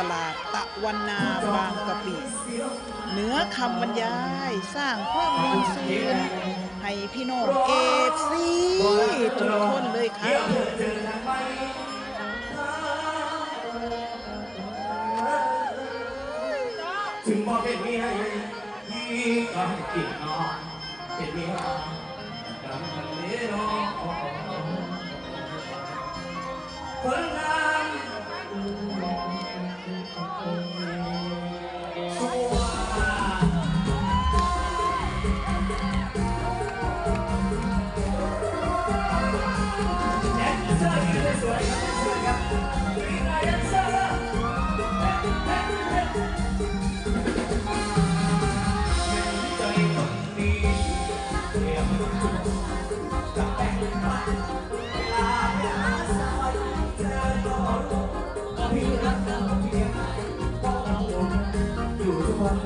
ตลาดตะวันนาบางกะปิเหนือคำบรรยายสร้างความมนลซื่นให้พี่น้องเอฟซีทุกคนเลยค่ะถึงบอกเป็นเมียยิ่งก็ให้กินนอนเป็นเมียดังมันเลรอคนงา Bye.